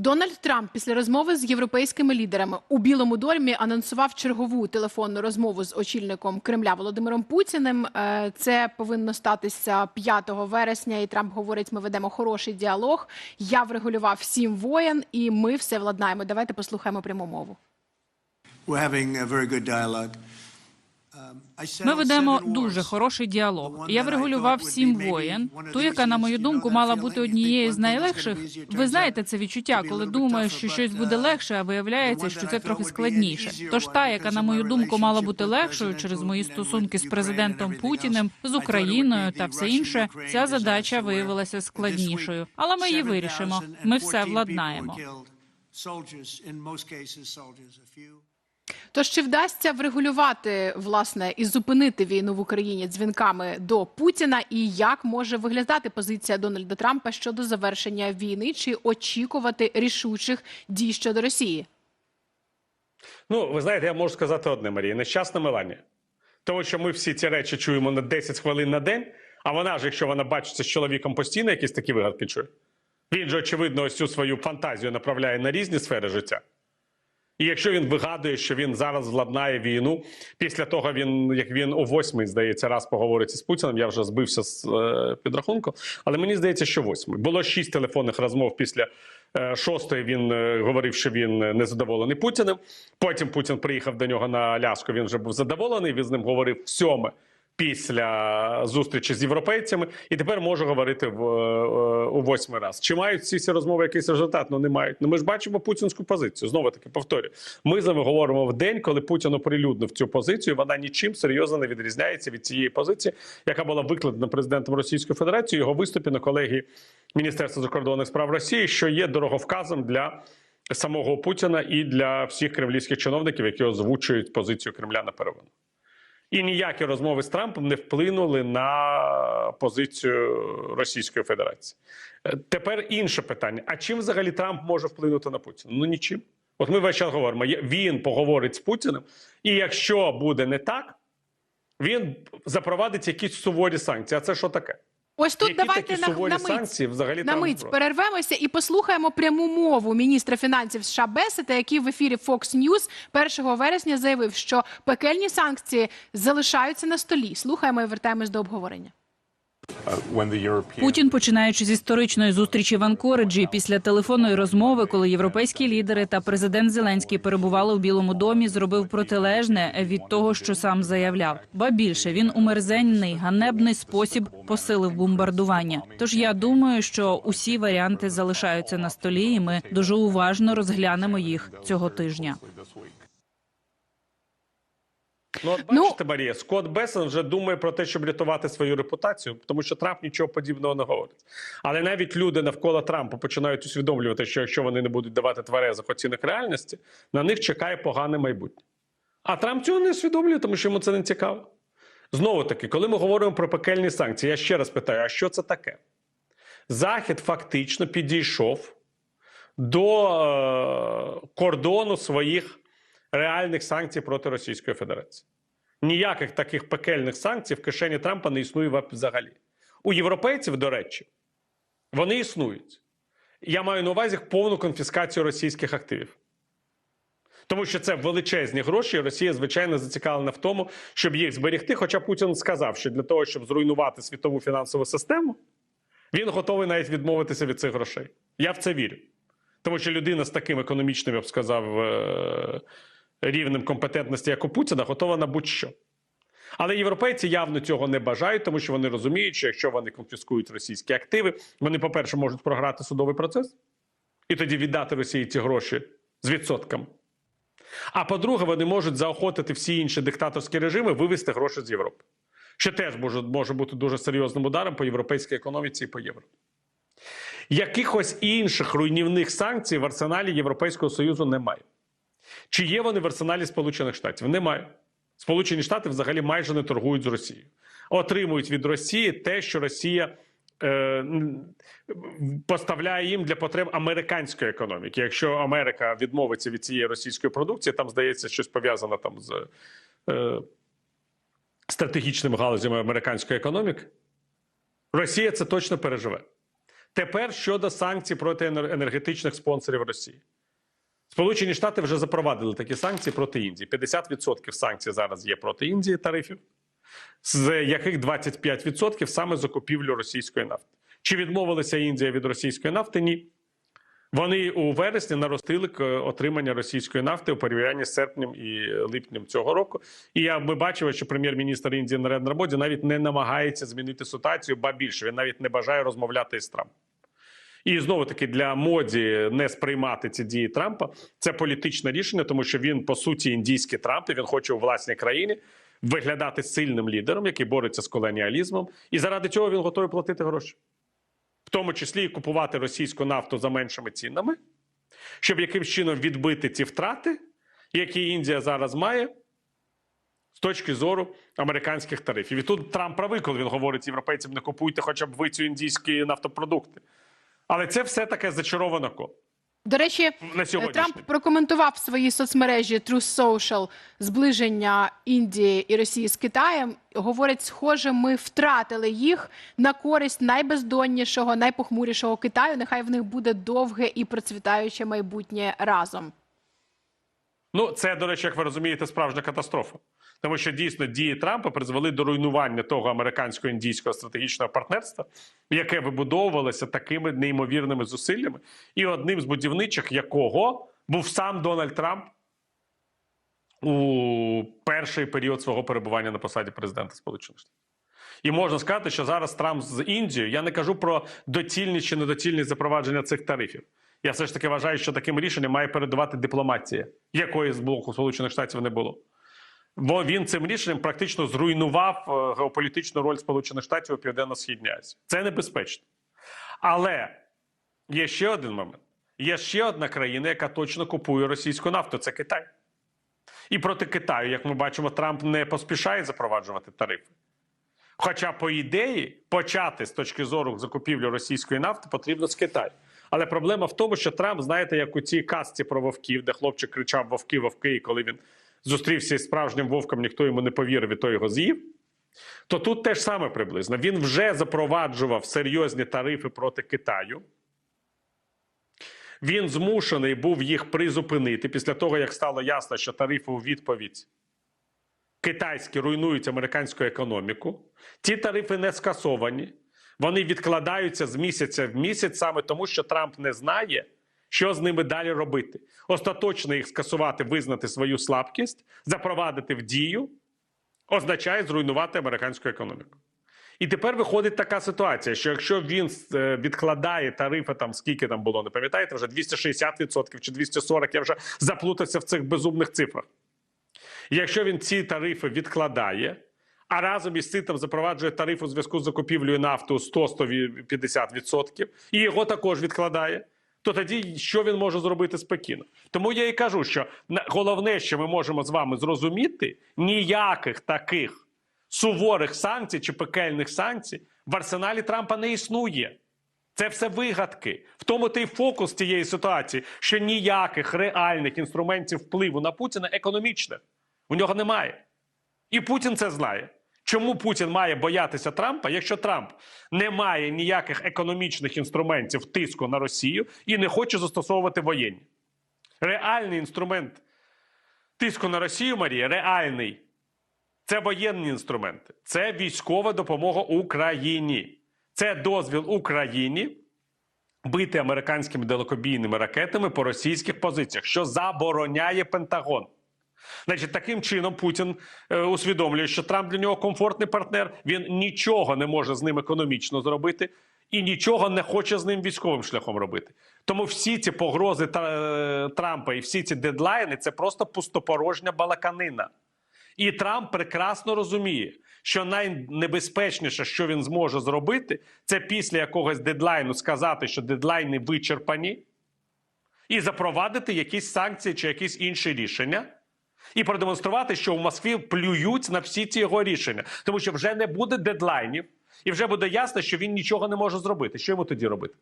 Дональд Трамп після розмови з європейськими лідерами у Білому домі анонсував чергову телефонну розмову з очільником Кремля Володимиром Путіним. Е, Це повинно статися 5 вересня. І Трамп говорить: ми ведемо хороший діалог. Я врегулював сім воєн, і ми все владнаємо. Давайте послухаємо пряму мову. We're having a very good dialogue. Um, Ми ведемо дуже хороший діалог. Я врегулював сім воєн. Ту, яка, на мою думку, мала бути однією з найлегших. Ви знаєте це відчуття, коли думаєш, що щось буде легше, а виявляється, що це трохи складніше. Тож та, яка, на мою думку, мала бути легшою через мої стосунки з президентом Путіним, з Україною та все інше, ця задача виявилася складнішою. Але ми її вирішимо. Ми все владнаємо. Тож чи вдасться врегулювати власне і зупинити війну в Україні дзвінками до Путіна? І як може виглядати позиція Дональда Трампа щодо завершення війни? Чи очікувати рішучих дій щодо Росії? Ну, ви знаєте, я можу сказати одне, Марія, нещасна Меланія. Тому що ми всі ці речі чуємо на 10 хвилин на день, а вона ж, якщо вона бачиться з чоловіком постійно, якісь такі вигадки чує. Він же, очевидно, ось цю свою фантазію направляє на різні сфери життя. І якщо він вигадує, що він зараз владнає війну, після того він, як він у восьмий, здається, раз поговорить з Путіним, я вже збився з е, підрахунку, але мені здається, що восьмий. Було шість телефонних розмов після е, шостої. Він е, говорив, що він незадоволений Путіним. Потім Путін приїхав до нього на Аляску. Він вже був задоволений. Він з ним говорив сьоме після зустрічі з європейцями, і тепер може говорити в е, у восьмий раз. Чи мають ці ці розмови якийсь результат? Ну не мають. Ну ми ж бачимо путінську позицію. Знову таки повторюю. Ми з вами говоримо в день, коли Путін оприлюднив цю позицію. Вона нічим серйозно не відрізняється від цієї позиції, яка була викладена президентом Російської Федерації. Його виступі на колегії Міністерства закордонних справ Росії, що є дороговказом для. Самого Путіна і для всіх кремлівських чиновників, які озвучують позицію Кремля на перемовину. І ніякі розмови з Трампом не вплинули на позицію Російської Федерації. Е, Тепер інше питання: а чим взагалі Трамп може вплинути на Путіна? Ну нічим. От ми весь час говоримо: він поговорить з Путіним, і якщо буде не так, він запровадить якісь суворі санкції. А це що таке? Ось тут Які давайте такі на, суворі на мить, санкції взагалі на мить перервемося і послухаємо пряму мову міністра фінансів США Бесета, який в ефірі Fox News 1 вересня заявив, що пекельні санкції залишаються на столі. Слухаємо і вертаємось до обговорення. Путін, починаючи з історичної зустрічі в Анкориджі, після телефонної розмови, коли європейські лідери та президент Зеленський перебували у Білому домі, зробив протилежне від того, що сам заявляв. Ба більше він у ганебний спосіб посилив бомбардування. Тож я думаю, що усі варіанти залишаються на столі, і ми дуже уважно розглянемо їх цього тижня. Ну, от Ну- бачите, Марія, Скотт Бесен вже думає про те, щоб рятувати свою репутацію, тому що Трамп нічого подібного не говорить. Але навіть люди навколо Трампа починають усвідомлювати, що якщо вони не будуть давати тверезих оцінок реальності, на них чекає погане майбутнє. А Трамп цього не усвідомлює, тому що йому це не цікаво. Знову таки, коли ми говоримо про пекельні санкції, я ще раз питаю: а що це таке? Захід фактично підійшов до е, кордону своїх реальних санкцій проти Російської Федерації. Ніяких таких пекельних санкцій в кишені Трампа не існує взагалі. У європейців, до речі, вони існують. Я маю на увазі повну конфіскацію російських активів. Тому що це величезні гроші, і Росія, звичайно, зацікавлена в тому, щоб їх зберегти. Хоча Путін сказав, що для того, щоб зруйнувати світову фінансову систему, він готовий навіть відмовитися від цих грошей. Я в це вірю. Тому що людина з таким економічним, я б сказав, е, рівнем компетентності, як у Путіна, готова на будь-що. Але європейці явно цього не бажають, тому що вони розуміють, що якщо вони конфіскують російські активи, вони, по-перше, можуть програти судовий процес і тоді віддати Росії ці гроші з відсотками. А по-друге, вони можуть заохотити всі інші диктаторські режими вивести гроші з Європи, що теж може, може бути дуже серйозним ударом по європейській економіці і по євро. Якихось інших руйнівних санкцій в арсеналі Європейського Союзу немає. Чи є вони в арсеналі Сполучених Штатів? Немає. Сполучені Штати взагалі майже не торгують з Росією. Отримують від Росії те, що Росія е, поставляє їм для потреб американської економіки. Якщо Америка відмовиться від цієї російської продукції, там здається щось пов'язане там з е, стратегічними галузями американської економіки. Росія це точно переживе. Тепер щодо санкцій проти енергетичних спонсорів Росії. Сполучені Штати вже запровадили такі санкції проти Індії. 50% санкцій зараз є проти Індії тарифів, з яких 25% саме закупівлю російської нафти. Чи відмовилася Індія від російської нафти? Ні. Вони у вересні наростили отримання російської нафти у порівнянні з серпнем і липнем цього року. І я ми бачили, що прем'єр-міністр Індії Нарендра Моді навіть не намагається змінити ситуацію, ба більше він навіть не бажає розмовляти із Трампом. І знову таки для моді не сприймати ці дії Трампа це політичне рішення, тому що він по суті індійський Трамп. І він хоче у власній країні виглядати сильним лідером, який бореться з колоніалізмом, і заради цього він готовий платити гроші, в тому числі і купувати російську нафту за меншими цінами, щоб якимсь чином відбити ці втрати, які Індія зараз має. З точки зору американських тарифів, і тут Трамп правий, коли він говорить європейцям, не купуйте, хоча б ви ці індійські нафтопродукти. Але це все таке зачароване коло. До речі, На Трамп прокоментував в своїй соцмережі True Social зближення Індії і Росії з Китаєм. Говорить, схоже, ми втратили їх на користь найбездоннішого, найпохмурішого Китаю. Нехай в них буде довге і процвітаюче майбутнє разом. Ну, це, до речі, як ви розумієте, справжня катастрофа. Тому що дійсно дії Трампа призвели до руйнування того американсько-індійського стратегічного партнерства, яке вибудовувалося такими неймовірними зусиллями, і одним з будівничих якого був сам Дональд Трамп у перший період свого перебування на посаді президента Сполучених Штатів. І можна сказати, що зараз Трамп з Індією, я не кажу про доцільність чи недоцільність запровадження цих тарифів. Я все ж таки вважаю, що таким рішенням має передувати дипломатія, якої з боку Сполучених Штатів не було. Бо він цим рішенням практично зруйнував е, геополітичну роль Сполучених Штатів у Південно-Східній Азії. Це небезпечно. Але є ще один момент: є ще одна країна, яка точно купує російську нафту це Китай. І проти Китаю, як ми бачимо, Трамп не поспішає запроваджувати тарифи. Хоча, по ідеї, почати з точки зору закупівлі російської нафти потрібно з Китаю. Але проблема в тому, що Трамп, знаєте, як у цій казці про вовків, де хлопчик кричав Вовки, вовки, і коли він зустрівся із справжнім вовком, ніхто йому не повірив, і той його з'їв. То тут теж саме приблизно. Він вже запроваджував серйозні тарифи проти Китаю. Він змушений був їх призупинити після того, як стало ясно, що тарифи у відповідь китайські руйнують американську економіку. Ті тарифи не скасовані. Вони відкладаються з місяця в місяць саме тому, що Трамп не знає, що з ними далі робити. Остаточно їх скасувати, визнати свою слабкість, запровадити в дію, означає зруйнувати американську економіку. І тепер виходить така ситуація, що якщо він е, відкладає тарифи, там скільки там було, не пам'ятаєте, вже 260% чи 240%, я вже заплутався в цих безумних цифрах. Якщо він ці тарифи відкладає, а разом із цим запроваджує тариф у зв'язку з закупівлею нафти у 100-150%, і його також відкладає, то тоді що він може зробити спокійно? Тому я і кажу, що головне, що ми можемо з вами зрозуміти, ніяких таких суворих санкцій чи пекельних санкцій в арсеналі Трампа не існує. Це все вигадки. В тому той фокус цієї ситуації, що ніяких реальних інструментів впливу на Путіна економічних у нього немає. І Путін це знає. Чому Путін має боятися Трампа, якщо Трамп не має ніяких економічних інструментів тиску на Росію і не хоче застосовувати воєнні? Реальний інструмент тиску на Росію, Марія, реальний. Це воєнні інструменти, це військова допомога Україні, це дозвіл Україні бити американськими далекобійними ракетами по російських позиціях, що забороняє Пентагон. Значить, таким чином Путін е, усвідомлює, що Трамп для нього комфортний партнер. Він нічого не може з ним економічно зробити і нічого не хоче з ним військовим шляхом робити. Тому всі ці погрози та, е, Трампа і всі ці дедлайни це просто пустопорожня балаканина. І Трамп прекрасно розуміє, що найнебезпечніше, що він зможе зробити, це після якогось дедлайну сказати, що дедлайни вичерпані, і запровадити якісь санкції чи якісь інші рішення, і продемонструвати, що в Москві плюють на всі ці його рішення, тому що вже не буде дедлайнів, і вже буде ясно, що він нічого не може зробити. Що йому тоді робити?